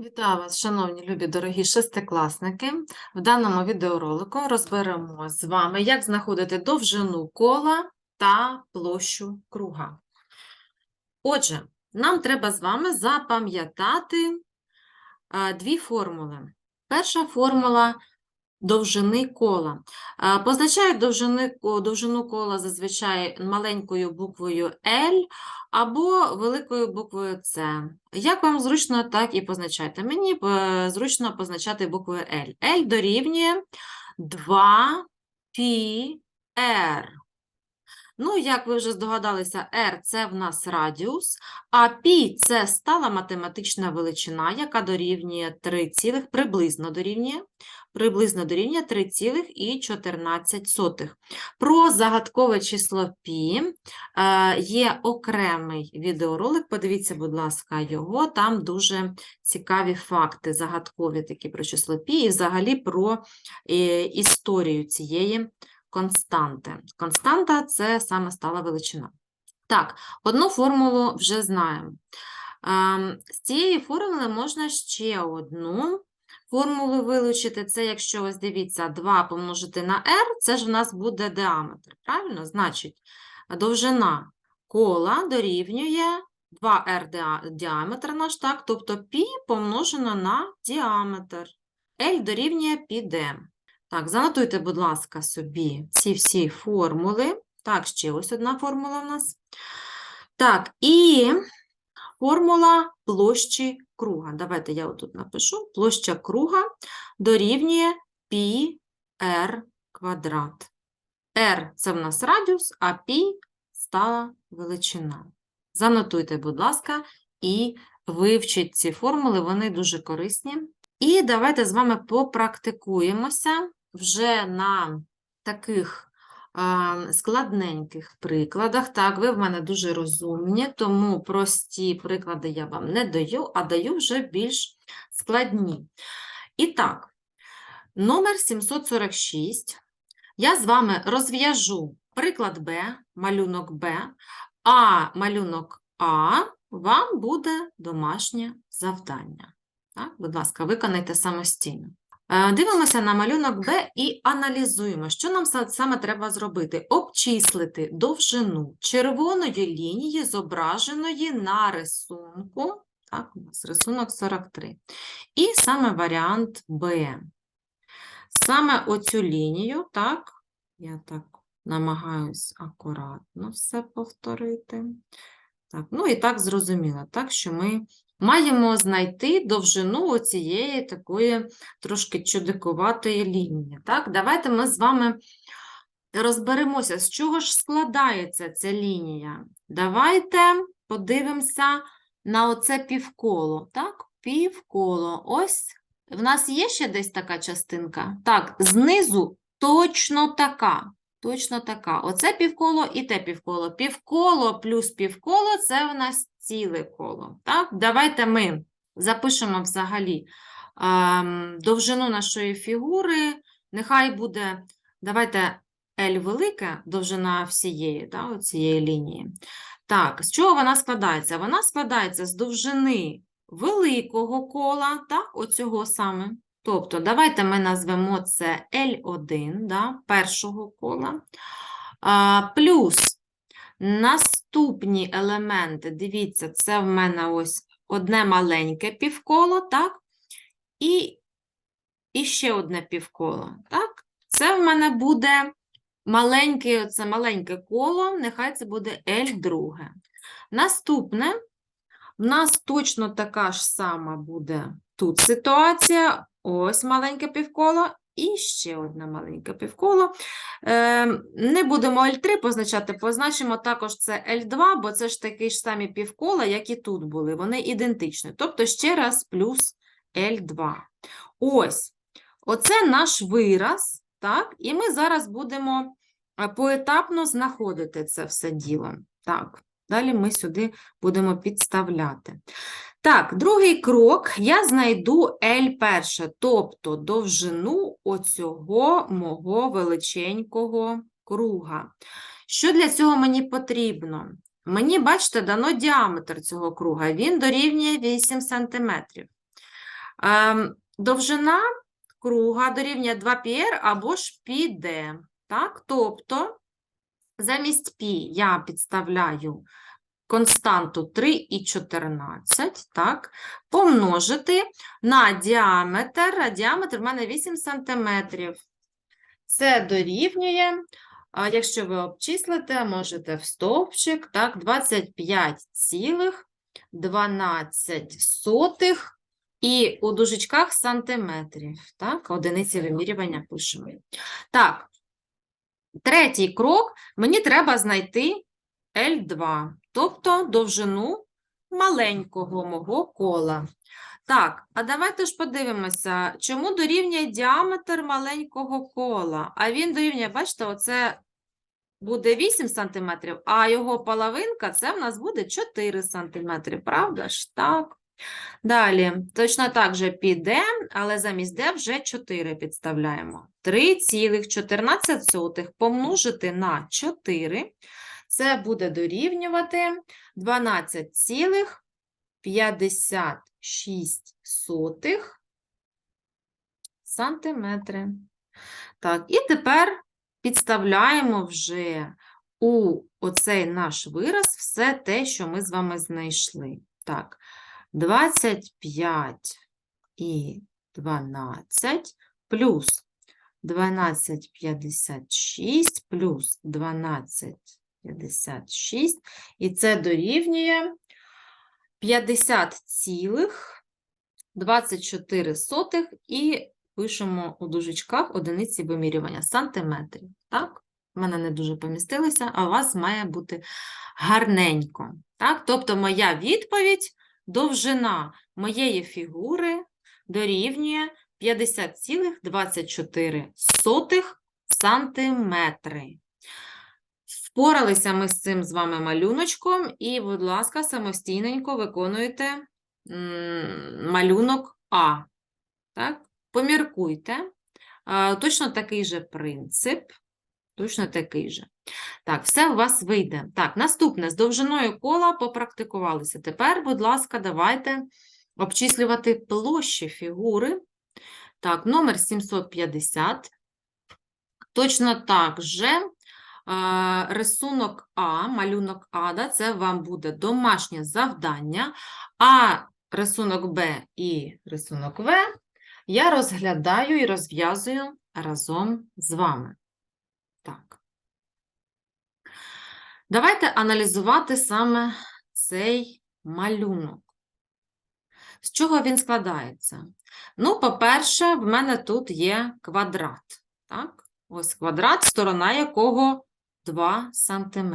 Вітаю вас, шановні любі дорогі шестикласники. В даному відеоролику розберемо з вами, як знаходити довжину кола та площу круга. Отже, нам треба з вами запам'ятати дві формули. Перша формула довжини кола. Позначають довжини, довжину кола зазвичай маленькою буквою L або великою буквою С. Як вам зручно, так і позначайте. Мені е, зручно позначати буквою L. L дорівнює 2 πr. Ну, як ви вже здогадалися, r – це в нас радіус, а π – це стала математична величина, яка дорівнює 3, цілих, приблизно дорівнює, приблизно дорівнює 3,14. Про загадкове число π е, є окремий відеоролик, подивіться, будь ласка, його, там дуже цікаві факти, загадкові такі про число π і взагалі про е, історію цієї константи. Константа – це саме стала величина. Так, одну формулу вже знаємо. Ем, З цієї формули можна ще одну формулу вилучити. Це якщо ось дивіться, 2 помножити на r, це ж в нас буде діаметр. Правильно? Значить, довжина кола дорівнює 2r діаметр наш, так? Тобто π помножено на діаметр. L дорівнює πd. Так, занотуйте, будь ласка, собі ці всі формули. Так, ще ось одна формула в нас. Так, і формула площі круга. Давайте я отут напишу. Площа круга дорівнює πr квадрат. r – це в нас радіус, а π – стала величина. Занотуйте, будь ласка, і вивчіть ці формули, вони дуже корисні. І давайте з вами попрактикуємося вже на таких складненьких прикладах. Так, ви в мене дуже розумні, тому прості приклади я вам не даю, а даю вже більш складні. І так, номер 746. Я з вами розв'яжу приклад Б, малюнок Б, а малюнок А вам буде домашнє завдання. Так, будь ласка, виконайте самостійно. Е, Дивимося на малюнок Б і аналізуємо, що нам саме треба зробити. Обчислити довжину червоної лінії, зображеної на рисунку. Так, у нас рисунок 43. І саме варіант Б. Саме оцю лінію, так, я так намагаюсь акуратно все повторити. Так, ну і так зрозуміло, так, що ми маємо знайти довжину оцієї такої трошки чудикуватої лінії. Так, давайте ми з вами розберемося, з чого ж складається ця лінія. Давайте подивимося на оце півколо. Так, півколо. Ось в нас є ще десь така частинка. Так, знизу точно така. Точно така. Оце півколо і те півколо. Півколо плюс півколо – це в нас ціле коло. Так? Давайте ми запишемо взагалі ем, довжину нашої фігури. Нехай буде, давайте L велике, довжина всієї, да, цієї лінії. Так, з чого вона складається? Вона складається з довжини великого кола, так, оцього саме. Тобто, давайте ми назвемо це L1, да, першого кола, а, плюс наступні елементи, дивіться, це в мене ось одне маленьке півколо, так, і, і ще одне півколо, так. Це в мене буде маленьке, це маленьке коло, нехай це буде L друге. Наступне, в нас точно така ж сама буде тут ситуація. Ось маленьке півколо і ще одне маленьке півколо. Е, не будемо L3 позначати, позначимо також це L2, бо це ж такі ж самі півкола, як і тут були. Вони ідентичні. Тобто ще раз плюс L2. Ось, оце наш вираз, так? І ми зараз будемо е, поетапно знаходити це все діло. Так, далі ми сюди будемо підставляти. Так, другий крок. Я знайду L перше, тобто довжину оцього мого величенького круга. Що для цього мені потрібно? Мені, бачите, дано діаметр цього круга. Він дорівнює 8 см. Ем, довжина круга дорівнює 2πr або ж πd. Так? Тобто замість π я підставляю константу 3,14, так? помножити на діаметр, а діаметр в мене 8 сантиметрів. Це дорівнює, якщо ви обчислите, можете в стовпчик, так, 25,12 і у дужечках сантиметрів, так, одиниці вимірювання пишемо. Так, третій крок, мені треба знайти L2, тобто довжину маленького мого кола. Так, а давайте ж подивимося, чому дорівнює діаметр маленького кола. А він дорівнює, бачите, оце буде 8 см, а його половинка це в нас буде 4 см, правда ж? Так. Далі, точно так же піде, але замість d вже 4 підставляємо. 3,14 помножити на 4, це буде дорівнювати 12,56 сантиметри. Так, і тепер підставляємо вже у оцей наш вираз все те, що ми з вами знайшли. Так, 25 і 12 плюс 12,56 плюс 12,56, і це дорівнює 50,24 і пишемо у дужечках одиниці вимірювання сантиметрів. Так? У мене не дуже помістилося, а у вас має бути гарненько. Так? Тобто моя відповідь, довжина моєї фігури дорівнює 50,24 сантиметри. Впоралися ми з цим з вами малюночком, і, будь ласка, самостійненько виконуйте малюнок А. Так? Поміркуйте. Точно такий же принцип. Точно такий же. Так, все у вас вийде. Так, наступне, з довжиною кола попрактикувалися. Тепер, будь ласка, давайте обчислювати площі фігури. Так, номер 750. Точно так же е, рисунок А, малюнок А, да, це вам буде домашнє завдання, а рисунок Б і рисунок В я розглядаю і розв'язую разом з вами. Так. Давайте аналізувати саме цей малюнок. З чого він складається? Ну, по-перше, в мене тут є квадрат. Так? Ось квадрат, сторона якого 2 см.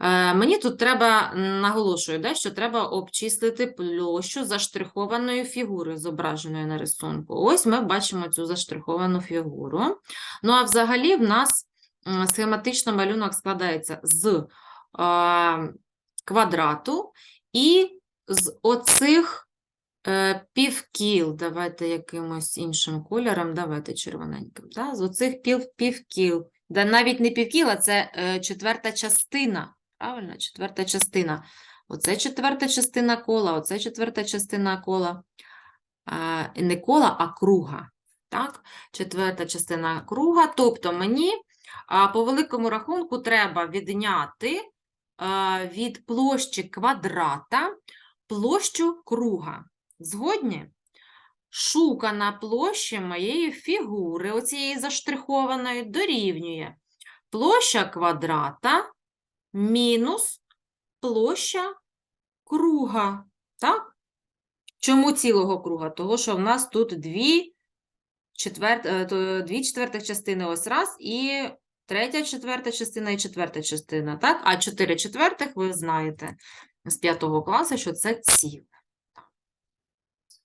Е, мені тут треба, наголошую, да, що треба обчислити площу заштрихованої фігури, зображеної на рисунку. Ось ми бачимо цю заштриховану фігуру. Ну, а взагалі в нас схематично малюнок складається з квадрату і з оцих е, півкіл. Давайте якимось іншим кольором, давайте червоненьким. Да? З оцих пів, півкіл. Да, навіть не півкіл, а це е, четверта частина. Правильно, четверта частина. Оце четверта частина кола, оце четверта частина кола. Не кола, а круга. Так? Четверта частина круга. Тобто мені а, по великому рахунку треба відняти від площі квадрата площу круга. Згодні? Шукана площа моєї фігури, оцієї заштрихованої, дорівнює площа квадрата мінус площа круга. Так? Чому цілого круга? Того, що в нас тут дві, четвер... е, дві четвертих частини ось раз, і третя четверта частина, і четверта частина. Так? А чотири четвертих ви знаєте з п'ятого класу, що це ціле.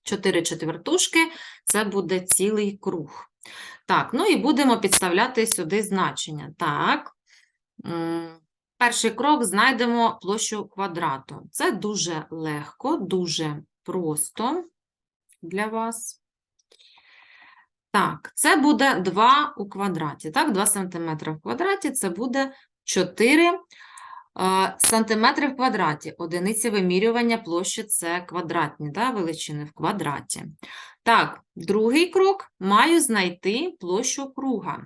Чотири четвертушки – це буде цілий круг. Так, ну і будемо підставляти сюди значення. Так, перший крок знайдемо площу квадрату. Це дуже легко, дуже просто для вас. Так, це буде 2 у квадраті. Так, 2 см в квадраті це буде 4 Е, Сантиметри в квадраті. Одиниці вимірювання площі це квадратні да, величини в квадраті. Так, другий крок. Маю знайти площу круга.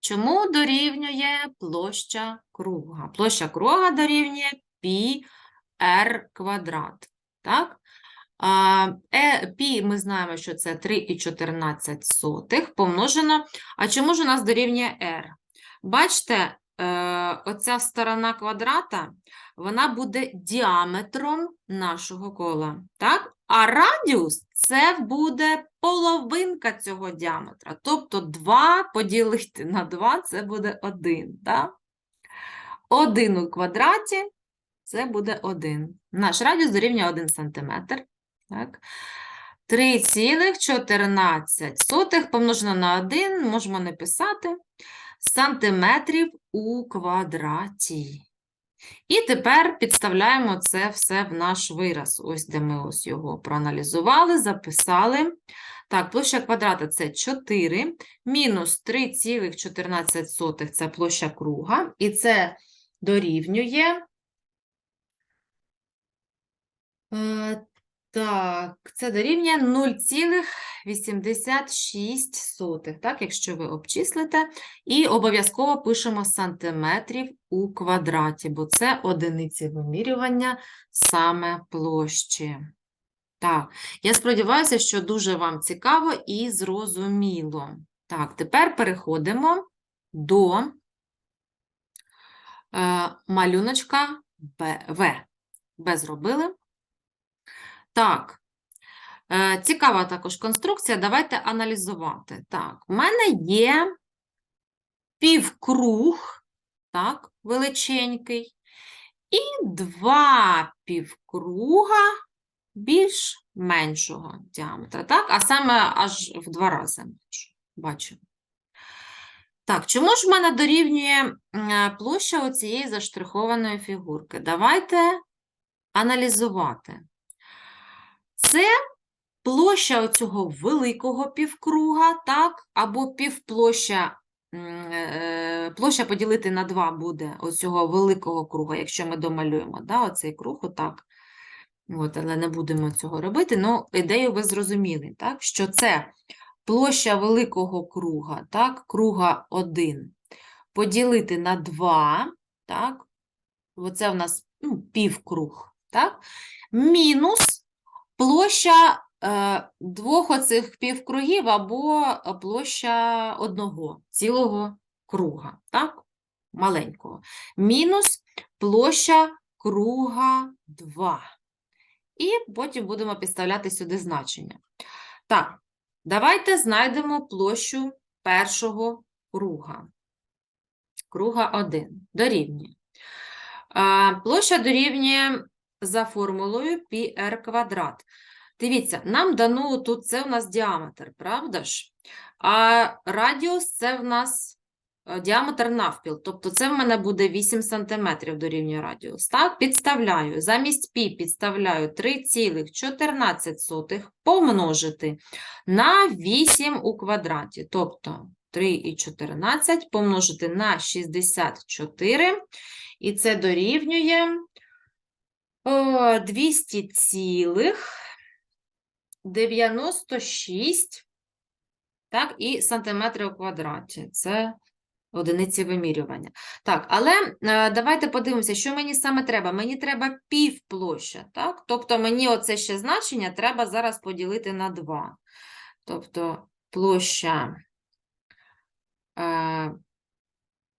Чому дорівнює площа круга? Площа круга дорівнює пі r квадрат. Так? Е, пі ми знаємо, що це 3,14 помножено. А чому ж у нас дорівнює r? Бачите, е, оця сторона квадрата, вона буде діаметром нашого кола. Так? А радіус це буде половинка цього діаметра. Тобто 2 поділити на 2 це буде 1. Так? 1 у квадраті це буде 1. Наш радіус дорівнює 1 см. Так? 3,14 помножено на 1, можемо написати, сантиметрів у квадраті. І тепер підставляємо це все в наш вираз. Ось де ми ось його проаналізували, записали. Так, площа квадрата це 4, мінус 3,14 це площа круга, і це дорівнює. Так, це дорівнює 0,86, так, якщо ви обчислите. І обов'язково пишемо сантиметрів у квадраті, бо це одиниці вимірювання саме площі. Так, я сподіваюся, що дуже вам цікаво і зрозуміло. Так, тепер переходимо до е, малюночка Б, В. Зробили. Так, е, цікава також конструкція. Давайте аналізувати. Так, у мене є півкруг, так, величенький, і два півкруга більш меншого діаметра, так? А саме аж в два рази менше. Бачимо. Так, чому ж в мене дорівнює площа оцієї заштрихованої фігурки? Давайте аналізувати. Це площа оцього великого півкруга, так, або півплоща, е, площа поділити на 2 буде оцього великого круга, якщо ми домалюємо, да, оцей круг, отак. От, але не будемо цього робити. Ну, ідею ви зрозуміли, так, що це площа великого круга, так, круга 1, поділити на 2, так, оце в нас ну, півкруг, так, мінус площа е, двох оцих півкругів або площа одного цілого круга, так? Маленького. Мінус площа круга 2. І потім будемо підставляти сюди значення. Так, давайте знайдемо площу першого круга. Круга 1 дорівнює. Площа дорівнює за формулою πr квадрат. Дивіться, нам дано тут це у нас діаметр, правда ж? А радіус це в нас е, діаметр навпіл, тобто це в мене буде 8 см дорівнює радіус. Так, підставляю, замість π підставляю 3,14 помножити на 8 у квадраті, тобто 3,14 помножити на 64, і це дорівнює 200 цілих 96 так, і сантиметри у квадраті. Це одиниці вимірювання. Так, але е, давайте подивимося, що мені саме треба. Мені треба півплоща, так? Тобто мені оце ще значення треба зараз поділити на 2. Тобто площа, е,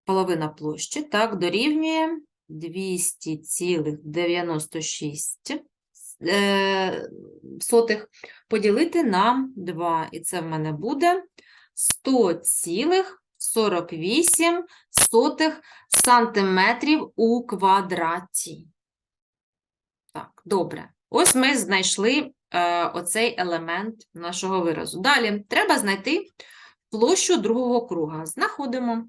половина площі, так, дорівнює 200,96 е, сотих поділити на 2. І це в мене буде 100,48 сотих сантиметрів у квадраті. Так, добре. Ось ми знайшли е, оцей елемент нашого виразу. Далі треба знайти площу другого круга. Знаходимо.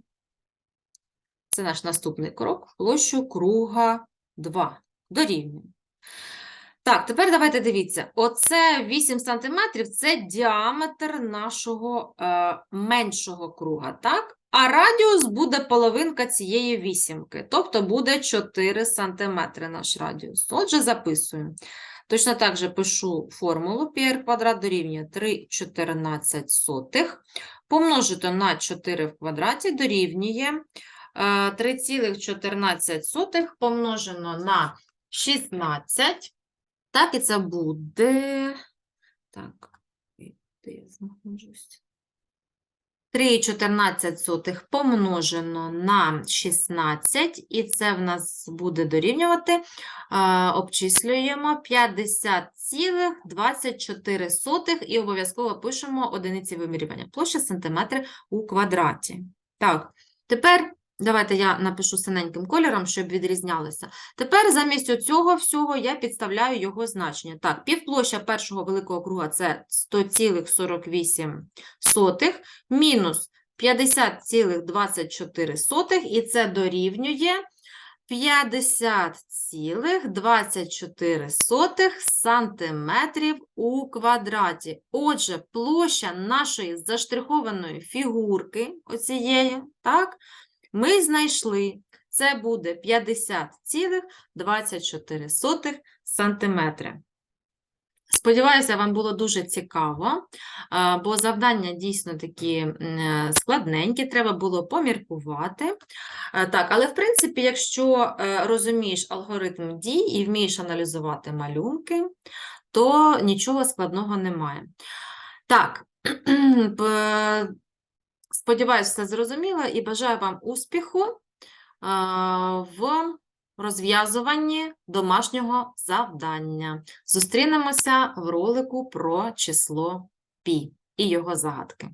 Це наш наступний крок. Площу круга 2. Дорівнює. Так, тепер давайте дивіться. Оце 8 см – це діаметр нашого е, меншого круга, так? А радіус буде половинка цієї вісімки, тобто буде 4 см наш радіус. Отже, записуємо. Точно так же пишу формулу πr квадрат дорівнює 3,14 помножити на 4 в квадраті дорівнює 3,14 помножено на 16. Так, і це буде. Так, де я знаходжусь? 3,14 помножено на 16, і це в нас буде дорівнювати, обчислюємо 50,24 і обов'язково пишемо одиниці вимірювання. Площа сантиметри у квадраті. Так, тепер давайте я напишу синеньким кольором, щоб відрізнялося. Тепер замість цього всього я підставляю його значення. Так, півплоща першого великого круга – це 100,48 мінус 50,24, і це дорівнює 50,24 сантиметрів у квадраті. Отже, площа нашої заштрихованої фігурки, оцієї, так, ми знайшли. Це буде 50,24 сантиметри. Сподіваюся, вам було дуже цікаво, бо завдання дійсно такі складненькі, треба було поміркувати. Так, але в принципі, якщо е, розумієш алгоритм дій і вмієш аналізувати малюнки, то нічого складного немає. Так, сподіваюся, все зрозуміло і бажаю вам успіху в розв'язуванні домашнього завдання. Зустрінемося в ролику про число пі і його загадки.